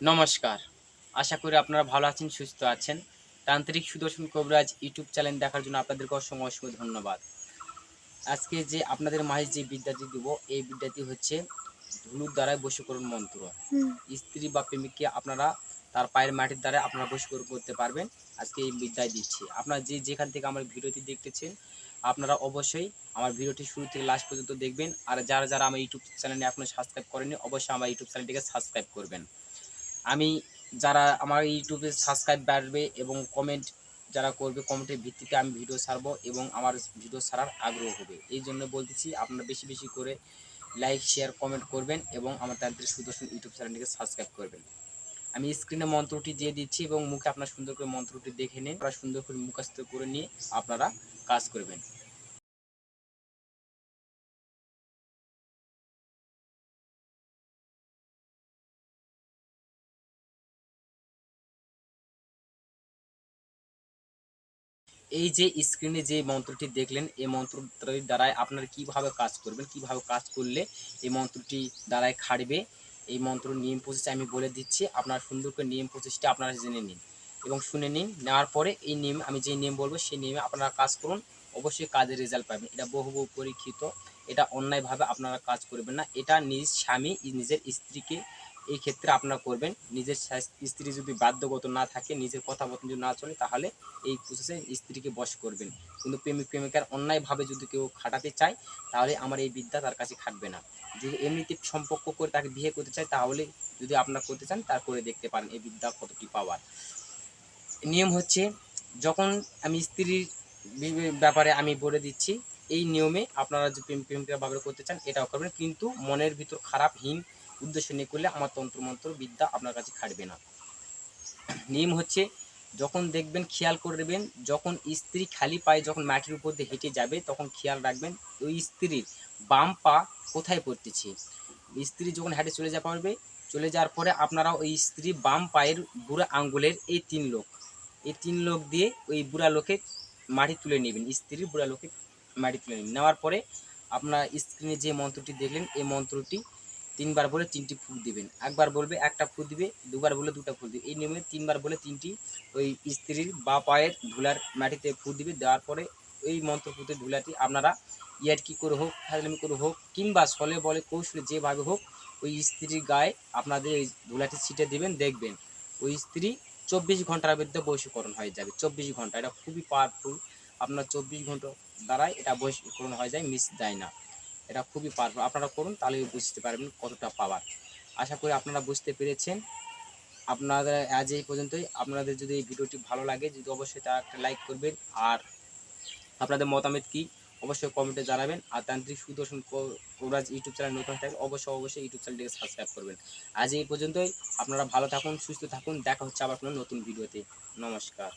নমস্কার। আশা করি আপনারা ভালো আছেন সুস্থ আছেন। তান্ত্রিক সুদর্শন কবিরাজ ইউটিউব চ্যানেল দেখার জন্য আপনাদেরকে অসংখ্য অসংখ্য ধন্যবাদ। আজকে যে আপনাদের মাঝে যে বিদ্যাটি দেব এই বিদ্যাটি হচ্ছে ধুলুর দ্বারাই বশীকরণ মন্ত্র। স্ত্রী বা প্রেমিককে আপনারা তার পায়ের মাটির দ্বারা আপনারা বশীকরণ করতে পারবেন। আজকে এই বিদ্যায় দিচ্ছি। আপনারা যে যেখান থেকে আমার ভিডিওটি দেখতেছেন আপনারা অবশ্যই আমার ভিডিওটি শুরু থেকে লাস্ট পর্যন্ত দেখবেন। আর যারা যারা আমার ইউটিউব চ্যানেলে এখনও সাবস্ক্রাইব করেনি অবশ্যই আমার ইউটিউব চ্যানেলটিকে সাবস্ক্রাইব করবেন। আমি যারা আমার ইউটিউবে সাবস্ক্রাইব বাড়বে এবং কমেন্ট যারা করবে কমেন্টের ভিত্তিতে আমি ভিডিও ছাড়বো এবং আমার ভিডিও ছাড়ার আগ্রহ হবে। এই জন্য বলতেছি, আপনারা বেশি বেশি করে লাইক শেয়ার কমেন্ট করবেন এবং আমার তান্ত্রিক সুদর্শন ইউটিউব চ্যানেলটিকে সাবস্ক্রাইব করবেন। আমি স্ক্রিনে মন্ত্রটি দিয়ে দিচ্ছি এবং মুখে আপনার সুন্দর করে মন্ত্রটি দেখে নিন। আপনারা সুন্দর করে মুখস্থ করে নিয়ে আপনারা কাজ করবেন। এই যে স্ক্রিনে যে মন্ত্রটি দেখলেন, এই মন্ত্রটির দ্বারাই আপনারা কীভাবে কাজ করবেন, কীভাবে কাজ করলে এই মন্ত্রটি দ্বারাই খাড়বে এই মন্ত্র নিয়ম প্রসেসটা আমি বলে দিচ্ছি। আপনার সুন্দর করে নিয়ম প্রসেসটা আপনারা জেনে নিন এবং শুনে নিন, নেওয়ার পরে এই নিয়ম, আমি যে নিয়ম বলব সেই নিয়মে আপনারা কাজ করুন, অবশ্যই কাজের রেজাল্ট পাবেন। এটা বহু বহু পরীক্ষিত, এটা অন্যায়ভাবে আপনারা কাজ করবেন না। এটা নিজ স্বামী, নিজের স্ত্রীকে এই ক্ষেত্রে আপনারা করবেন। নিজের স্ত্রী যদি বাধ্যগত না থাকে, নিজের কথা মতন যদি না চলে, তাহলে এই প্রসেসে স্ত্রীকে বশ করবেন। কিন্তু প্রেমিক, প্রেমিকার অন্যায়ভাবে যদি কেউ খাটাতে চায়, তাহলে আমার এই বিদ্যা তার কাছে খাটবে না। যদি এমনিতে সম্পর্ক করে তাকে বিয়ে করতে চায়, তাহলে যদি আপনারা করতে চান, তার করে দেখতে পারেন এই বিদ্যা কতটি পাওয়ার। নিয়ম হচ্ছে, যখন আমি স্ত্রীর ব্যাপারে আমি বলে দিচ্ছি, এই নিয়মে আপনারা যে প্রেম প্রেমিকা ব্যাপারে করতে চান, এটাও করবেন। কিন্তু মনের ভিতর খারাপ হীন উদ্দেশ্য নিয়ে করলে আমার তন্ত্রমন্ত্র বিদ্যা আপনার কাছে খাটবে না। নিয়ম হচ্ছে, যখন দেখবেন খেয়াল করবেন, যখন স্ত্রী খালি পায়ে যখন মাটির উপর দিয়ে হেঁটে যাবে, তখন খেয়াল রাখবেন ওই স্ত্রীর বাম পা কোথায় পড়তেছে। স্ত্রী যখন হেঁটে চলে যা পারবে, চলে যাওয়ার পরে আপনারা ওই স্ত্রী বাম পায়ের বুড়া আঙ্গুলের এই তিন লোক, এই তিন লোক দিয়ে ওই বুড়া লোকে মাটি তুলে নেবেন স্ত্রীর বুড়া লোকে মাটি তুলে নেবেন। নেওয়ার পরে আপনার স্ক্রিনে যে মন্ত্রটি দেখলেন, এই মন্ত্রটি তিনবার বলে তিনটি ফুল দিবেন। একবার বলবে একটা ফুল দিবে, দুবার বলে দুটা ফুল দিবে। এই নিয়মে তিনবার বলে তিনটি ওই স্ত্রীর বা পায়ের ধুলার মাটিতে ফুল দিবে, দেওয়ার পরে ওই মন্ত্রপুতে ধুলাটি আপনারা ইয়ার কি করে হোক, ফাজলামি করে হোক, কিংবা সলে বলে কৌশলে যেভাবে হোক, ওই স্ত্রীর গায়ে আপনাদের এই ধুলাটি ছিটে দিবেন, দেখবেন ওই স্ত্রী চব্বিশ ঘণ্টার মধ্যে বৈশীকরণ হয়ে যাবে। চব্বিশ ঘণ্টা, এটা খুবই পাওয়ারফুল আপনার চব্বিশ ঘণ্টা দ্বারাই এটা বৈশীকরণ হয়ে যায় মিস যায় না। এটা খুবই পাওয়ারফুল আপনারা করুন, তাহলে বুঝতে পারবেন কতটা পাওয়ার। আশা করি আপনারা বুঝতে পেরেছেন। আপনাদের আজ এই পর্যন্তই। আপনাদের যদি এই ভিডিওটি ভালো লাগে, যদি অবশ্যই তা একটা লাইক করবেন। আর আপনাদের মতামত কি, অবশ্যই কমেন্টে জানাবেন। আর তান্ত্রিক সুদর্শন কো- কবিরাজ ইউটিউব চ্যানেল নতুন থাকলে অবশ্যই অবশ্যই ইউটিউব চ্যানেলটিকে সাবস্ক্রাইব করবেন। আজ এই পর্যন্তই। আপনারা ভালো থাকুন, সুস্থ থাকুন। দেখা হচ্ছে আবার কোনো নতুন ভিডিওতে। নমস্কার।